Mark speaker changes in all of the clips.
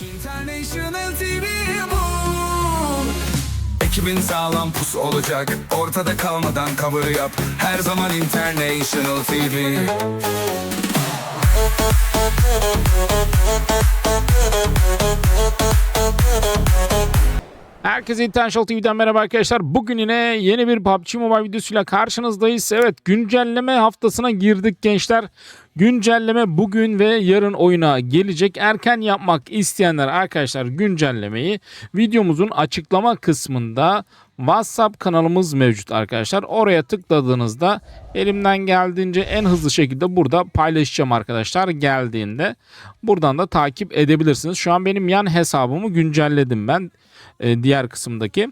Speaker 1: International TV Moon Ekibin sağlam pus olacak. Ortada kalmadan cover yap. Her zaman International TV
Speaker 2: Herkese International TV'den merhaba arkadaşlar. Bugün yine yeni bir PUBG Mobile videosuyla karşınızdayız. Evet güncelleme haftasına girdik gençler. Güncelleme bugün ve yarın oyuna gelecek. Erken yapmak isteyenler arkadaşlar güncellemeyi videomuzun açıklama kısmında WhatsApp kanalımız mevcut arkadaşlar. Oraya tıkladığınızda elimden geldiğince en hızlı şekilde burada paylaşacağım arkadaşlar geldiğinde. Buradan da takip edebilirsiniz. Şu an benim yan hesabımı güncelledim ben e, diğer kısımdaki.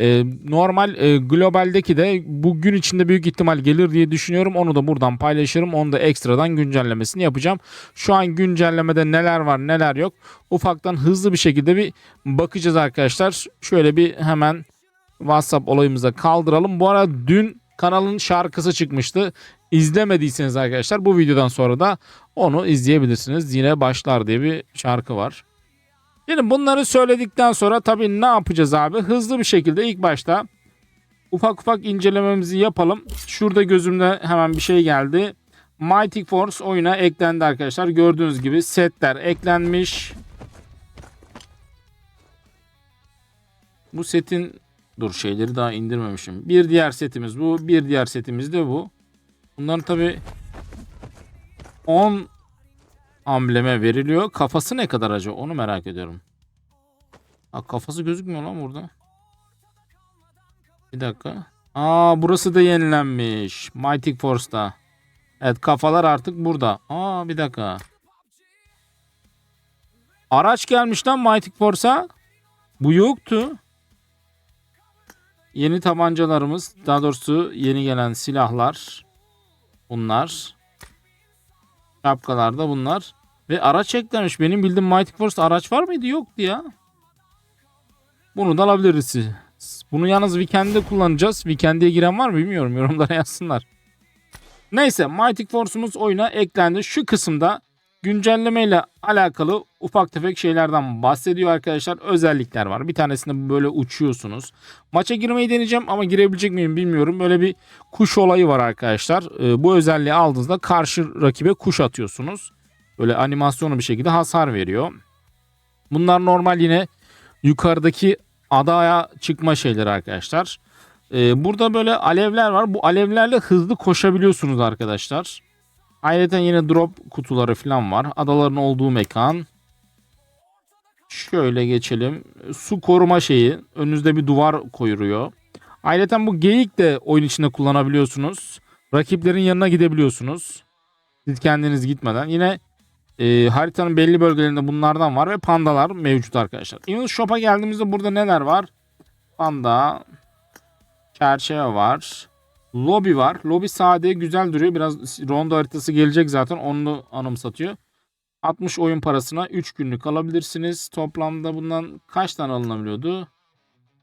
Speaker 2: E, normal e, globaldeki de bugün içinde büyük ihtimal gelir diye düşünüyorum. Onu da buradan paylaşırım. Onu da ekstradan güncellemesini yapacağım. Şu an güncellemede neler var neler yok. Ufaktan hızlı bir şekilde bir bakacağız arkadaşlar. Şöyle bir hemen WhatsApp olayımıza kaldıralım. Bu arada dün kanalın şarkısı çıkmıştı. İzlemediyseniz arkadaşlar bu videodan sonra da onu izleyebilirsiniz. Yine başlar diye bir şarkı var. Şimdi bunları söyledikten sonra tabii ne yapacağız abi? Hızlı bir şekilde ilk başta ufak ufak incelememizi yapalım. Şurada gözümde hemen bir şey geldi. Mighty Force oyuna eklendi arkadaşlar. Gördüğünüz gibi setler eklenmiş. Bu setin dur şeyleri daha indirmemişim. Bir diğer setimiz bu. Bir diğer setimiz de bu. Bunların tabii 10 ambleme veriliyor. Kafası ne kadar acaba onu merak ediyorum. Ha, kafası gözükmüyor lan burada. Bir dakika. Aa burası da yenilenmiş. Mighty Force'da. Evet kafalar artık burada. Aa bir dakika. Araç gelmiş lan Mighty Force'a. Bu yoktu. Yeni tabancalarımız, daha doğrusu yeni gelen silahlar. Bunlar. Şapkalar da bunlar. Ve araç eklenmiş. Benim bildiğim Mighty Force araç var mıydı? Yoktu ya. Bunu da alabiliriz. Bunu yalnız Weekend'de kullanacağız. Weekend'e giren var mı bilmiyorum. Yorumlara yazsınlar. Neyse Mighty Force'umuz oyuna eklendi. Şu kısımda güncelleme ile alakalı ufak tefek şeylerden bahsediyor arkadaşlar. Özellikler var. Bir tanesinde böyle uçuyorsunuz. Maça girmeyi deneyeceğim ama girebilecek miyim bilmiyorum. Böyle bir kuş olayı var arkadaşlar. Ee, bu özelliği aldığınızda karşı rakibe kuş atıyorsunuz. Böyle animasyonu bir şekilde hasar veriyor. Bunlar normal yine yukarıdaki adaya çıkma şeyleri arkadaşlar. Ee, burada böyle alevler var. Bu alevlerle hızlı koşabiliyorsunuz arkadaşlar. Ayrıca yine drop kutuları falan var. Adaların olduğu mekan. Şöyle geçelim. Su koruma şeyi. Önünüzde bir duvar koyuyor. Ayrıca bu geyik de oyun içinde kullanabiliyorsunuz. Rakiplerin yanına gidebiliyorsunuz. Siz kendiniz gitmeden. Yine e, haritanın belli bölgelerinde bunlardan var ve pandalar mevcut arkadaşlar. Evil Shop'a geldiğimizde burada neler var? Panda, çerçeve var. Lobby var. Lobby sade güzel duruyor. Biraz rondo haritası gelecek zaten. Onu anımsatıyor. 60 oyun parasına 3 günlük alabilirsiniz. Toplamda bundan kaç tane alınabiliyordu?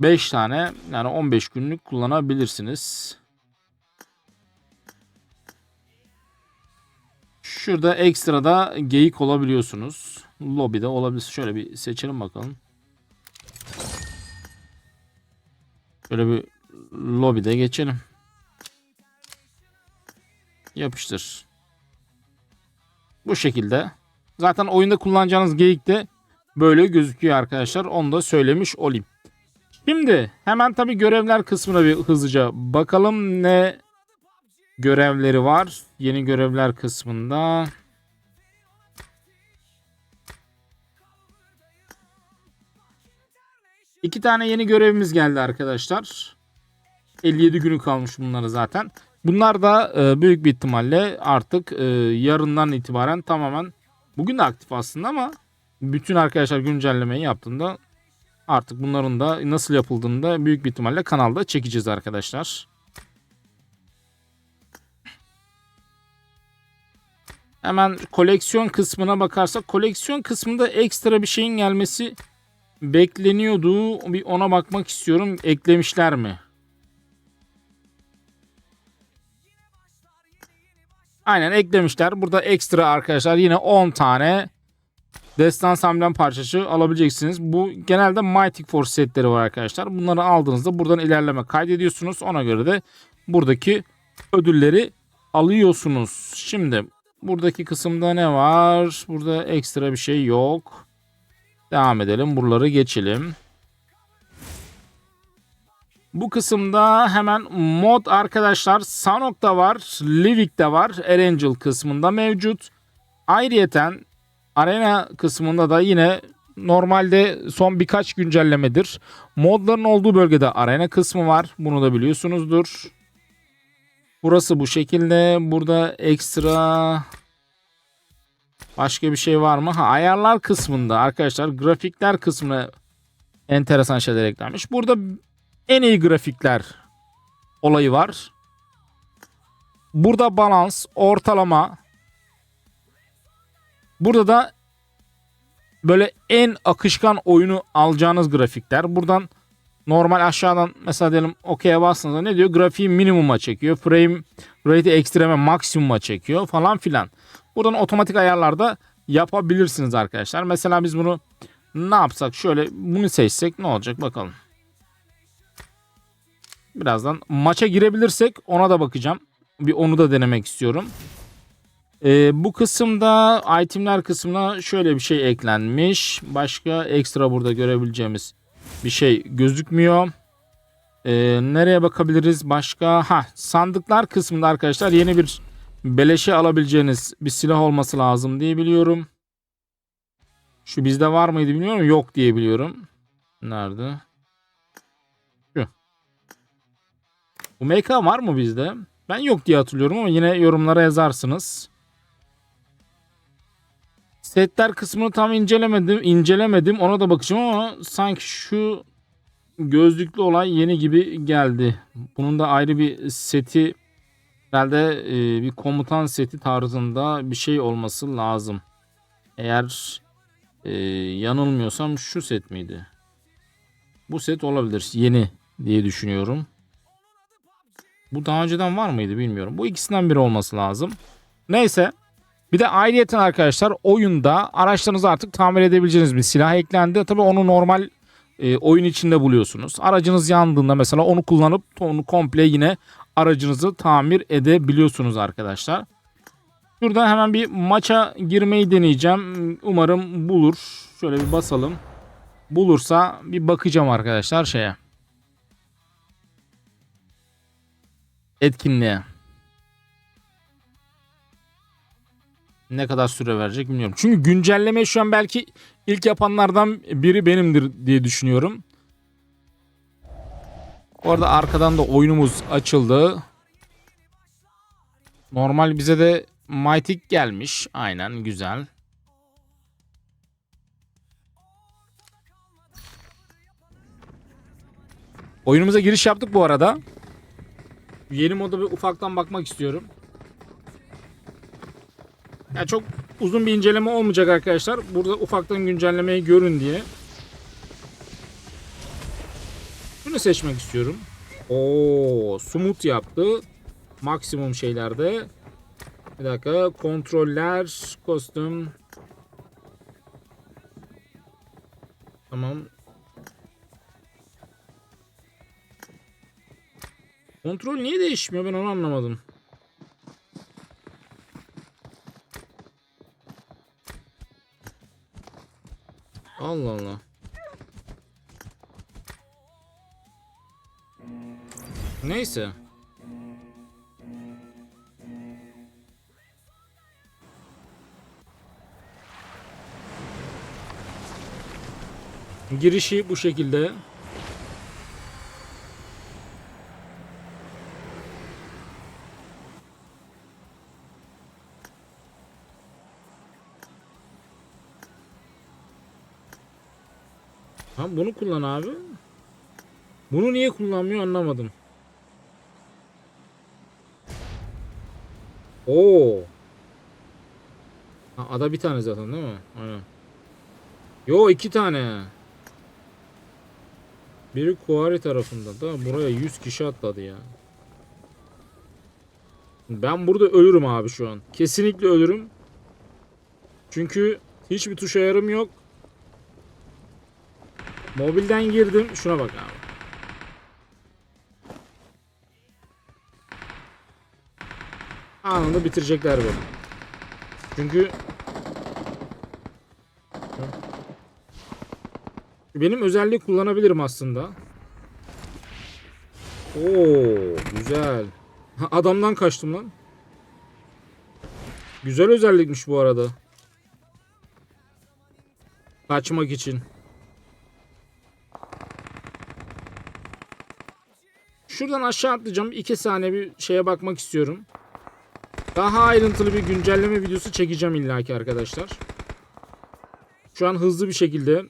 Speaker 2: 5 tane yani 15 günlük kullanabilirsiniz. Şurada ekstrada geyik olabiliyorsunuz. Lobby'de olabilir. Şöyle bir seçelim bakalım. Şöyle bir lobby'de geçelim. Yapıştır. Bu şekilde. Zaten oyunda kullanacağınız geyik de böyle gözüküyor arkadaşlar. Onu da söylemiş olayım. Şimdi hemen tabi görevler kısmına bir hızlıca bakalım ne görevleri var. Yeni görevler kısmında. İki tane yeni görevimiz geldi arkadaşlar. 57 günü kalmış bunlara zaten. Bunlar da e, büyük bir ihtimalle artık e, yarından itibaren tamamen bugün de aktif aslında ama bütün arkadaşlar güncellemeyi yaptığında artık bunların da nasıl yapıldığını da büyük bir ihtimalle kanalda çekeceğiz arkadaşlar. Hemen koleksiyon kısmına bakarsak koleksiyon kısmında ekstra bir şeyin gelmesi bekleniyordu. Bir ona bakmak istiyorum. Eklemişler mi? Aynen eklemişler. Burada ekstra arkadaşlar yine 10 tane Destans amblem parçası alabileceksiniz. Bu genelde Mighty Force setleri var arkadaşlar. Bunları aldığınızda buradan ilerleme kaydediyorsunuz. Ona göre de buradaki ödülleri alıyorsunuz. Şimdi buradaki kısımda ne var? Burada ekstra bir şey yok. Devam edelim. Buraları geçelim. Bu kısımda hemen mod arkadaşlar Sanok'ta var, Livik'te var, Erangel kısmında mevcut. Ayrıyeten Arena kısmında da yine normalde son birkaç güncellemedir. Modların olduğu bölgede arena kısmı var. Bunu da biliyorsunuzdur. Burası bu şekilde. Burada ekstra başka bir şey var mı? Ha, ayarlar kısmında arkadaşlar grafikler kısmına enteresan şeyler eklenmiş. Burada en iyi grafikler olayı var. Burada balans, ortalama. Burada da böyle en akışkan oyunu alacağınız grafikler. Buradan normal aşağıdan mesela diyelim OK'ye bastığınızda ne diyor? Grafiği minimuma çekiyor. Frame rate'i ekstreme maksimuma çekiyor falan filan. Buradan otomatik ayarlarda yapabilirsiniz arkadaşlar. Mesela biz bunu ne yapsak? Şöyle bunu seçsek ne olacak bakalım. Birazdan maça girebilirsek ona da bakacağım. Bir onu da denemek istiyorum. Ee, bu kısımda itemler kısmına şöyle bir şey eklenmiş. Başka ekstra burada görebileceğimiz bir şey gözükmüyor. Ee, nereye bakabiliriz başka? Ha sandıklar kısmında arkadaşlar yeni bir beleşe alabileceğiniz bir silah olması lazım diye biliyorum. Şu bizde var mıydı bilmiyorum. Yok diye biliyorum. Nerede? Bu MK var mı bizde? Ben yok diye hatırlıyorum ama yine yorumlara yazarsınız. Setler kısmını tam incelemedim. incelemedim. Ona da bakacağım ama sanki şu gözlüklü olay yeni gibi geldi. Bunun da ayrı bir seti herhalde e, bir komutan seti tarzında bir şey olması lazım. Eğer e, yanılmıyorsam şu set miydi? Bu set olabilir. Yeni diye düşünüyorum. Bu daha önceden var mıydı bilmiyorum. Bu ikisinden biri olması lazım. Neyse. Bir de ayrıyeten arkadaşlar oyunda araçlarınızı artık tamir edebileceğiniz bir silah eklendi. Tabii onu normal e, oyun içinde buluyorsunuz. Aracınız yandığında mesela onu kullanıp onu komple yine aracınızı tamir edebiliyorsunuz arkadaşlar. Şuradan hemen bir maça girmeyi deneyeceğim. Umarım bulur. Şöyle bir basalım. Bulursa bir bakacağım arkadaşlar şeye. Etkinliğe. Ne kadar süre verecek bilmiyorum. Çünkü güncelleme şu an belki ilk yapanlardan biri benimdir diye düşünüyorum. Bu arada arkadan da oyunumuz açıldı. Normal bize de Mythic gelmiş. Aynen güzel. Oyunumuza giriş yaptık bu arada. Yeni moda bir ufaktan bakmak istiyorum. Ya çok uzun bir inceleme olmayacak arkadaşlar. Burada ufaktan güncellemeyi görün diye. Bunu seçmek istiyorum. Oo, smooth yaptı. Maksimum şeylerde. Bir dakika. Kontroller, kostüm. Tamam. Kontrol niye değişmiyor ben onu anlamadım. Allah Allah. Neyse. Girişi bu şekilde. Kullan abi. Bunu niye kullanmıyor anlamadım. Oo. Ha, ada bir tane zaten değil mi? Aynen. Yo iki tane. Biri Kuari tarafında da buraya 100 kişi atladı ya. Ben burada ölürüm abi şu an. Kesinlikle ölürüm. Çünkü Hiçbir tuş ayarım yok. Mobilden girdim. Şuna bak abi. Anında bitirecekler beni. Çünkü benim özelliği kullanabilirim aslında. Oo, güzel. Adamdan kaçtım lan. Güzel özellikmiş bu arada. Kaçmak için. Şuradan aşağı atlayacağım. İki saniye bir şeye bakmak istiyorum. Daha ayrıntılı bir güncelleme videosu çekeceğim illaki arkadaşlar. Şu an hızlı bir şekilde.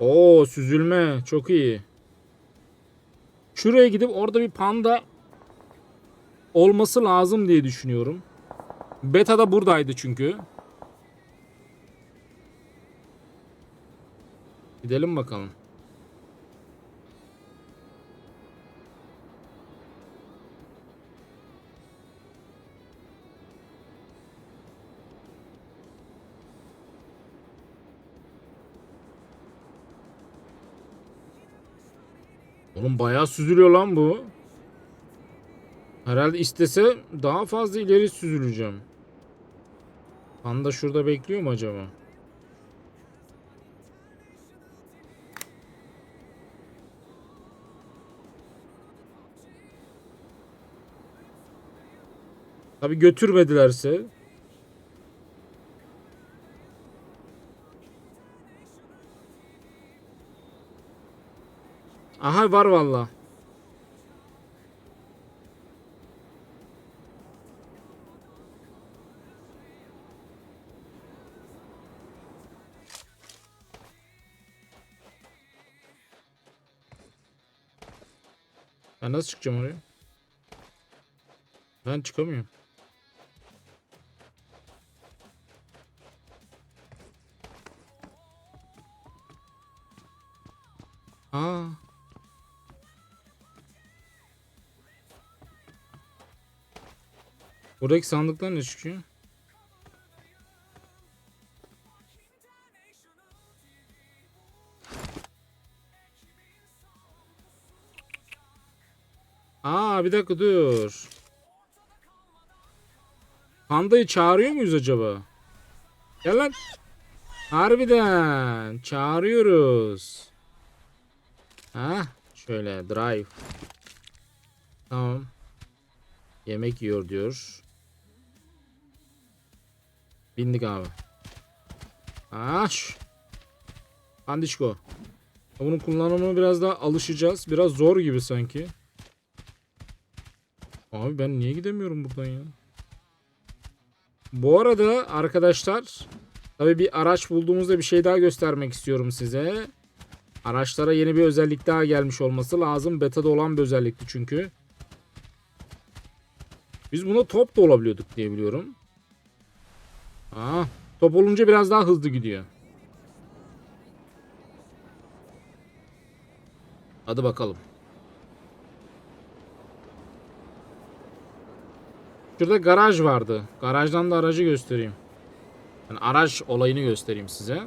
Speaker 2: Oo süzülme çok iyi. Şuraya gidip orada bir panda olması lazım diye düşünüyorum. Beta da buradaydı çünkü. Gidelim bakalım. Oğlum bayağı süzülüyor lan bu. Herhalde istese daha fazla ileri süzüleceğim. Panda şurada bekliyor mu acaba? Tabi götürmedilerse. Aha var valla. Ben nasıl çıkacağım oraya? Ben çıkamıyorum. Buradaki sandıktan ne çıkıyor? Aa bir dakika dur. Pandayı çağırıyor muyuz acaba? Gel lan. Harbiden çağırıyoruz. Ha, şöyle drive. Tamam. Yemek yiyor diyor. Bindik abi. Şu. Pandişko. Bunun kullanımına biraz daha alışacağız. Biraz zor gibi sanki. Abi ben niye gidemiyorum buradan ya? Bu arada arkadaşlar tabi bir araç bulduğumuzda bir şey daha göstermek istiyorum size. Araçlara yeni bir özellik daha gelmiş olması lazım. Beta'da olan bir özellikti çünkü. Biz buna top da olabiliyorduk diye biliyorum. Aa, top olunca biraz daha hızlı gidiyor. Hadi bakalım. Şurada garaj vardı. Garajdan da aracı göstereyim. Yani araç olayını göstereyim size.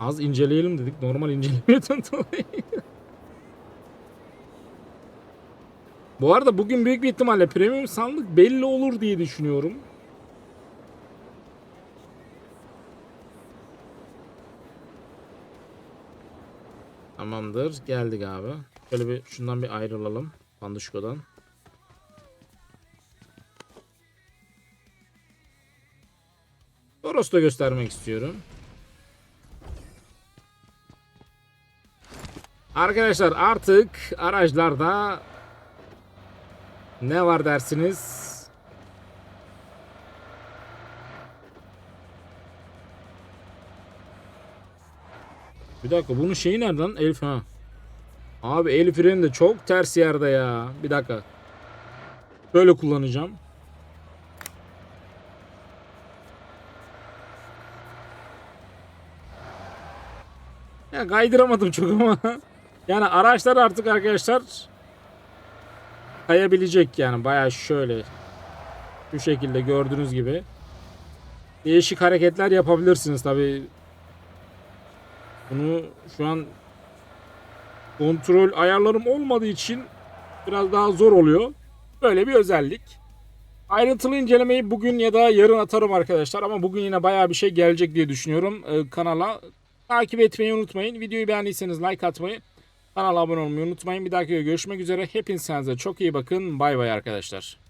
Speaker 2: Az inceleyelim dedik. Normal incelemeden dolayı. Bu arada bugün büyük bir ihtimalle premium sandık belli olur diye düşünüyorum. Tamamdır. Geldik abi. Şöyle bir şundan bir ayrılalım. Pandışko'dan. Toros'ta göstermek istiyorum. Arkadaşlar artık araçlarda ne var dersiniz? Bir dakika bunun şeyi nerede lan? El ha. Abi el freni de çok ters yerde ya. Bir dakika. Böyle kullanacağım. Ya kaydıramadım çok ama. Yani araçlar artık arkadaşlar kayabilecek yani baya şöyle. Şu şekilde gördüğünüz gibi. Değişik hareketler yapabilirsiniz tabi. Bunu şu an kontrol ayarlarım olmadığı için biraz daha zor oluyor. Böyle bir özellik. Ayrıntılı incelemeyi bugün ya da yarın atarım arkadaşlar ama bugün yine bayağı bir şey gelecek diye düşünüyorum e, kanala. Takip etmeyi unutmayın. Videoyu beğendiyseniz like atmayı, kanala abone olmayı unutmayın. Bir dahaki görüşmek üzere. Hepiniz çok iyi bakın. Bay bay arkadaşlar.